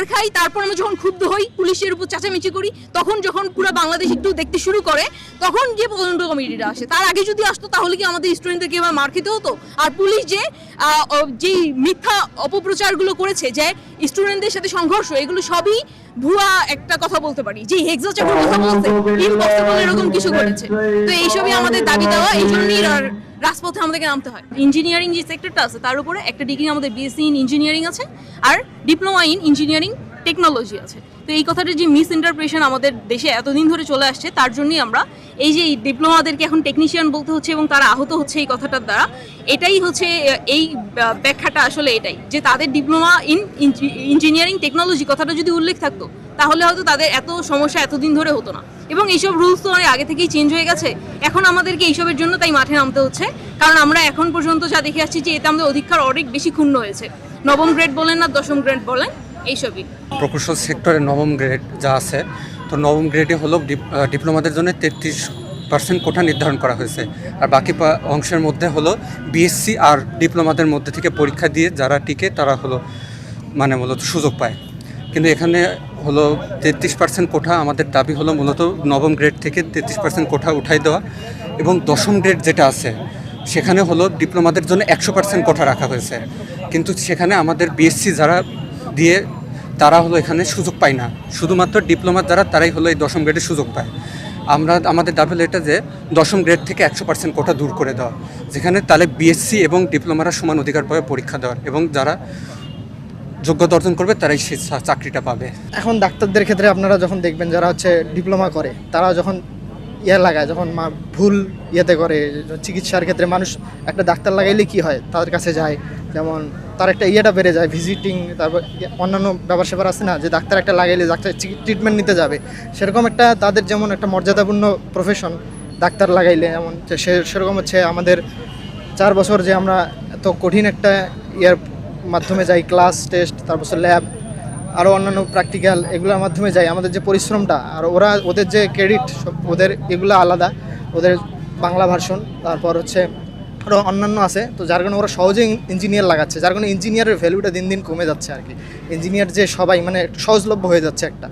মার খাই, তারপর আমরা যখন ক্ষুব্ধ হই, পুলিশের উপর চেঁচামেচি করি, তখন যখন পুরো বাংলাদেশ একটু দেখতে শুরু করে, তখন গিয়ে তদন্ত কমিটিটা আসে। তার আগে যদি আসতো, তাহলে কি আমাদের স্টুডেন্টদেরকে এবার মার খেতে হতো? আর পুলিশ যে যেই মিথ্যা অপপ্রচারগুলো করেছে, যে স্টুডেন্টদের সাথে সংঘর্ষ, এগুলো সবই ভুয়া একটা কথা বলতে পারি, যে হেক্সা চক্র কথা ইম্পসিবল এরকম কিছু করেছে তো এইসবই আমাদের দাবি দেওয়া এই জন্যই আর রাজপথে আমাদেরকে নামতে হয়। ইঞ্জিনিয়ারিং যে সেক্টরটা আছে, তার উপরে একটা ডিগ্রি আমাদের বিএসসি ইন ইঞ্জিনিয়ারিং আছে, আর ডিপ্লোমা ইন ইঞ্জিনিয়ারিং টেকনোলজি আছে। তো এই কথাটা যে মিস ইন্টারপ্রেশন আমাদের দেশে এতদিন ধরে চলে আসছে, তার জন্যই আমরা এই যে ডিপ্লোমাদেরকে এখন টেকনিশিয়ান বলতে হচ্ছে এবং তারা আহত হচ্ছে এই কথাটার দ্বারা, এটাই হচ্ছে এই ব্যাখ্যাটা আসলে এটাই যে তাদের ডিপ্লোমা ইন ইঞ্জিনিয়ারিং টেকনোলজি কথাটা যদি উল্লেখ থাকতো তাহলে হয়তো তাদের এত সমস্যা এতদিন ধরে হতো না। এবং এইসব রুলস তো অনেক আগে থেকেই চেঞ্জ হয়ে গেছে। এখন আমাদেরকে এইসবের জন্য তাই মাঠে নামতে হচ্ছে। কারণ আমরা এখন পর্যন্ত যা দেখে আসছি যে এতে আমাদের অধিকার অনেক বেশি ক্ষুণ্ণ হয়েছে। নবম গ্রেড বলেন না, দশম গ্রেড বলেন, এইসবই। প্রকৌশল সেক্টরে নবম গ্রেড যা আছে, তো নবম গ্রেডে হলো ডিপ- ডিপ্লোমাদের জন্য তেত্রিশ পার্সেন্ট কোঠা নির্ধারণ করা হয়েছে। আর বাকি অংশের মধ্যে হলো বিএসসি আর ডিপ্লোমাদের মধ্যে থেকে পরীক্ষা দিয়ে যারা টিকে, তারা হলো মানে মূলত সুযোগ পায়। কিন্তু এখানে হলো তেত্রিশ পার্সেন্ট কোঠা। আমাদের দাবি হলো মূলত নবম গ্রেড থেকে তেত্রিশ পার্সেন্ট কোঠা উঠাই দেওয়া এবং দশম গ্রেড যেটা আছে, সেখানে হলো ডিপ্লোমাদের জন্য একশো পার্সেন্ট কোঠা রাখা হয়েছে। কিন্তু সেখানে আমাদের বিএসসি যারা দিয়ে, তারা হলো এখানে সুযোগ পায় না। শুধুমাত্র ডিপ্লোমার দ্বারা তারাই হলো এই দশম গ্রেডের সুযোগ পায়। আমরা, আমাদের দাবি হলো এটা যে, দশম গ্রেড থেকে একশো পার্সেন্ট কোটা দূর করে দেওয়া। যেখানে তাহলে বিএসসি এবং ডিপ্লোমারা সমান অধিকার পাবে পরীক্ষা দেওয়ার এবং যারা যোগ্যতা অর্জন করবে, তারাই সেই চাকরিটা পাবে। এখন ডাক্তারদের ক্ষেত্রে আপনারা যখন দেখবেন যারা হচ্ছে ডিপ্লোমা করে, তারা যখন ইয়ে লাগায়, যখন মা ভুল ইয়েতে করে, চিকিৎসার ক্ষেত্রে মানুষ একটা ডাক্তার লাগাইলে কি হয়? তাদের কাছে যায়, যেমন তার একটা ইয়েটা বেড়ে যায় ভিজিটিং তারপর ইয়ে- অন্যান্য ব্যাপার স্যাপার আছে না, যে ডাক্তার একটা লাগাইলে ডাক্তার ট্রিটমেন্ট নিতে যাবে। সেরকম একটা তাদের যেমন একটা মর্যাদাপূর্ণ প্রফেশন ডাক্তার লাগাইলে এমন যে সে- সেরকম হচ্ছে আমাদের চার বছর যে আমরা এত কঠিন একটা ইয়ার মাধ্যমে যাই ক্লাস টেস্ট তারপর ল্যাব আরও অন্যান্য প্র্যাকটিক্যাল এগুলোর মাধ্যমে যাই, আমাদের যে পরিশ্রমটা, আর ওরা ওদের যে ক্রেডিট ওদের এগুলো আলাদা, ওদের বাংলা ভার্সন তারপর হচ্ছে আরও অন্যান্য আছে, তো যার কারণে ওরা সহজেই ইঞ্জিনিয়ার লাগাচ্ছে, যার কারণে ইঞ্জিনিয়ারের ভ্যালুটা দিন দিন কমে যাচ্ছে আর কি ইঞ্জিনিয়ার যে সবাই মানে সহজলভ্য হয়ে যাচ্ছে একটা।